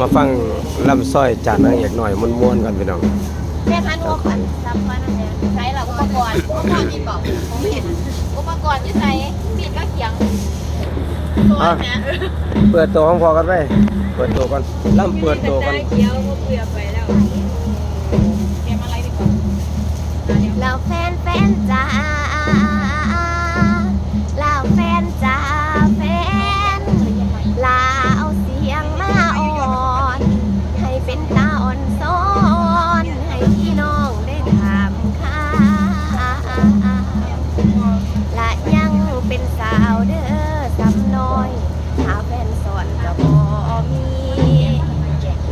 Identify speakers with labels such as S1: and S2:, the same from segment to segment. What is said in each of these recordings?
S1: มาฟังลำสร้อยจากนางเอกหน่อยม้วนๆกันพี่น้อง
S2: แม่พันอุปกรณ์จำไว้นั่นเองใช้เราอุปกรณ์อุปกรณ์มีบอกผมเห็นอุปกรณ์ที่ใช้มีดก็เขียงตัว
S1: อะ
S2: นะ
S1: เปิดตัวของพอกันไปเปิดตัวกันล่ำเปิดตัวกัน
S2: เขียวก็เปลือกไปแล้วเกมอะไรดีกว่าเราแฟนแฟนจ้าเรา เด้อสำน้อย หาแฟนสอนก็บ่มี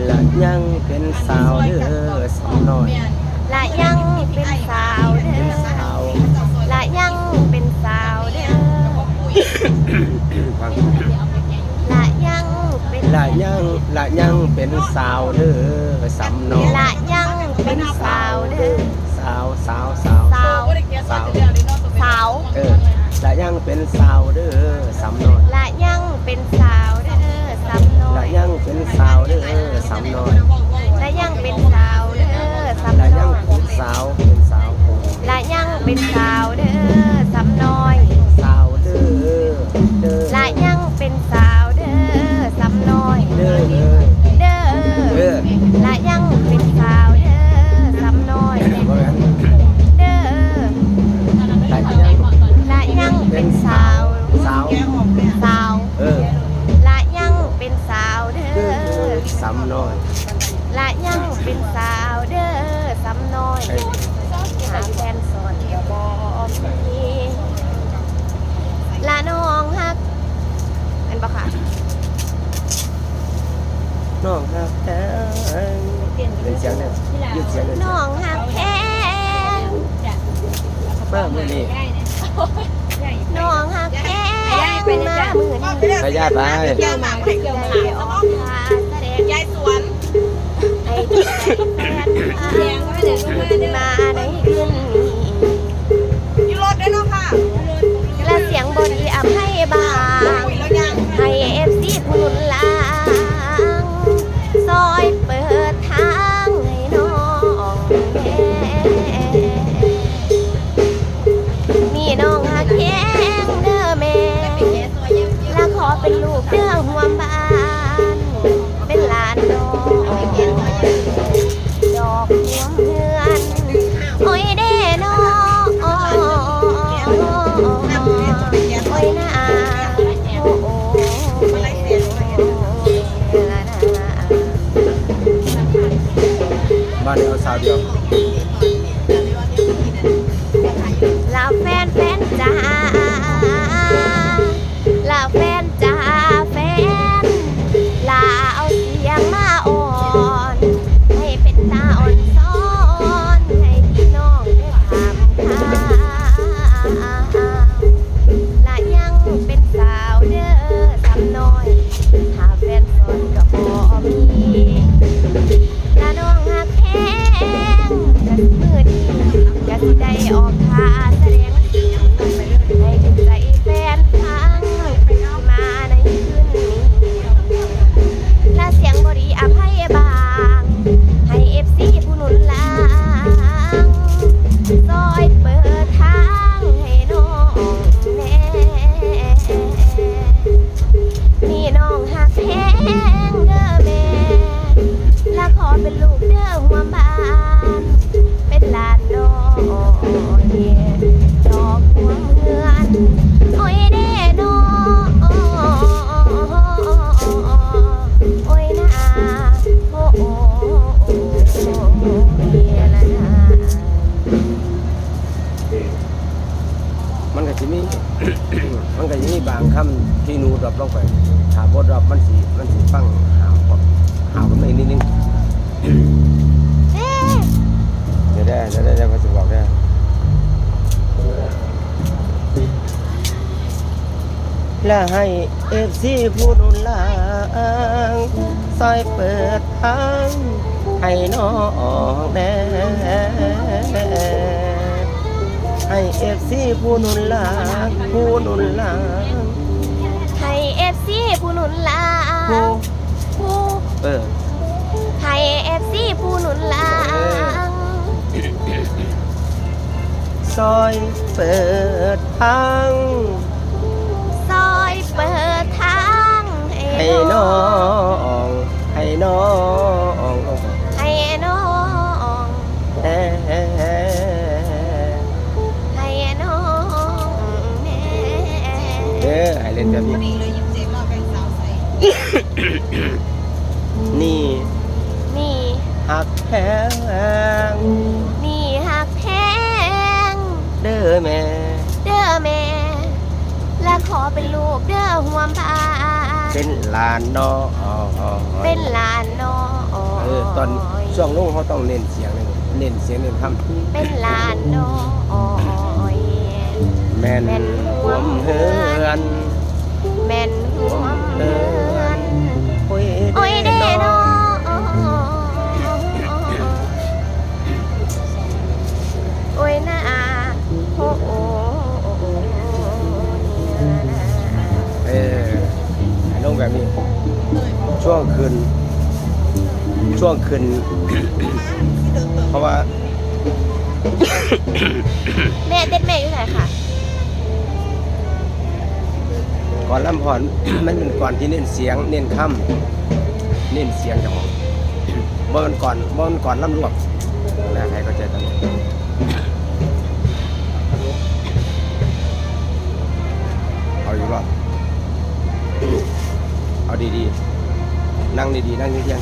S1: และยังเป็นสาวเด้อสาวน้อย
S2: และยังเป็นสาวเด้
S1: เป็น
S2: อ
S1: สาว
S2: และยังเป็นสาวเด้อ
S1: ฟัง
S2: และยังเป็น
S1: และยังและยังเป็นสาวเด้อสาวน้อย
S2: และยังเป็นสาวเด้อ
S1: สาวสาวสาว
S2: สาว
S1: สาว
S2: สาว
S1: เออและยังเป็นสาวเด้อสาวน้อย
S2: และยังเป็นสาว สา
S1: วน้อย
S2: และยังเป็นสาวเด้อสำน้อย
S1: เอ้
S2: ยหาแฟนสอนก็บ่มีละน้องฮักเป็นบ่ค่ะ
S1: น้องฮักแท้เป็นเสียงเนี่ยยืดเสียงเลย
S2: น้องฮักแท้
S1: มามื้อนี้
S2: น้องฮักแท้มามือนี้
S1: ไปย่าไป
S3: ยายสวน
S2: ไอ้ บ่ดรอปมัน
S1: สิมันสิฟังหาวพอหาวกันไปนิดนึง
S2: เอ๊ะ
S1: เดี๋ยวได้เดี๋ยวได้เดี๋ยวเขาจะบอกได้และให้เอฟซีผู้นุนหลางซอยเปิดทางให้น้องแน่ให้เอฟซีผู้นุนหลางผู้นุนหลาง
S2: ให้เอฟซีผู้ห นุนหลา
S1: ผู้
S2: ผู้
S1: เออ
S2: ให้เอฟซีผู้หนุนหลัง
S1: ซอยเปิดทาง
S2: ซอยเปิดทาง
S1: ให้
S2: ให้
S1: น้อ
S2: ง
S1: ให้น้อง แพ
S3: ง
S1: นี่หักแพงเด้อแม่
S2: เด้อแม่ และขอเป็นลูกเด้อห่วมบาน
S1: เป็นหลานน้อง
S2: เป็นหลานน้อย
S1: เออตอนช่วงลงเขาต้องเน้นเสียงเลยเน้นเสียงเน้นคำ
S2: เป็นหลานน้อย
S1: แม่น
S2: แม่น
S1: ห่วมเฮือน
S2: แม่นห่วมเฮือน น
S1: ช่วงคืนเพราะว่า
S2: แม่เต้นแม่อยู่ไหนค่ะ
S1: ก่อนลำพอนมันเป็นก่อนที่เน้นเสียง เน้นคำเน้นเสียงเจ้าของบ่มันก่อนบ่มันก่อนลำรวบนะใครเข้าใจตอน นั่งดีๆ นั่งเที่ยง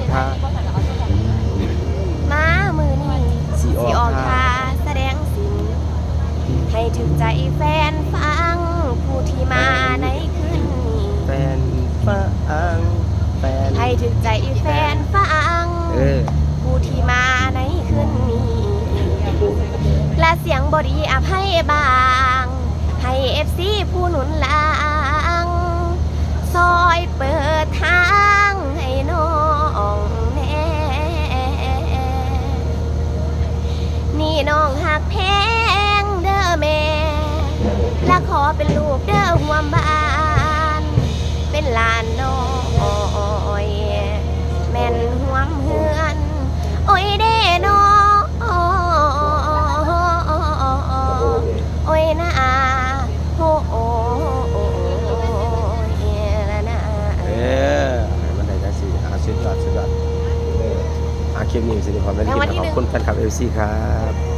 S3: อ
S2: อก
S1: ท่า
S2: มามือนี่
S1: สิออก
S2: สิออก
S1: ท่า
S2: ท่าแสดงสินให้ถึงใจแฟนฟัง ผู้ที่มาในคืนนี้
S1: แฟนฟังแฟน
S2: ให้ถึงใจแฟนฟัง
S1: เออ
S2: ผู้ที่มาในคืนนี้ และเสียงบดีอภัยบาง ให้เอฟซีผู้หนุนหลังซอยเปิดทาง นี่น้องหักแพงเด้อแม่ และขอเป็นลูกเด้อห่วมบ้าน เป็นหลานน้อยแม่นห่วมเฮือน โอ้ยเด้น้อโอ้ยนะโอ้โอ้ยละนะ
S1: เออให้มันได้จังสิอาสุดยอดสุดยอดเอออาคลิปนี้สิริพรเป็นคลิปขอบคุณแฟนคลับเอฟซีครับ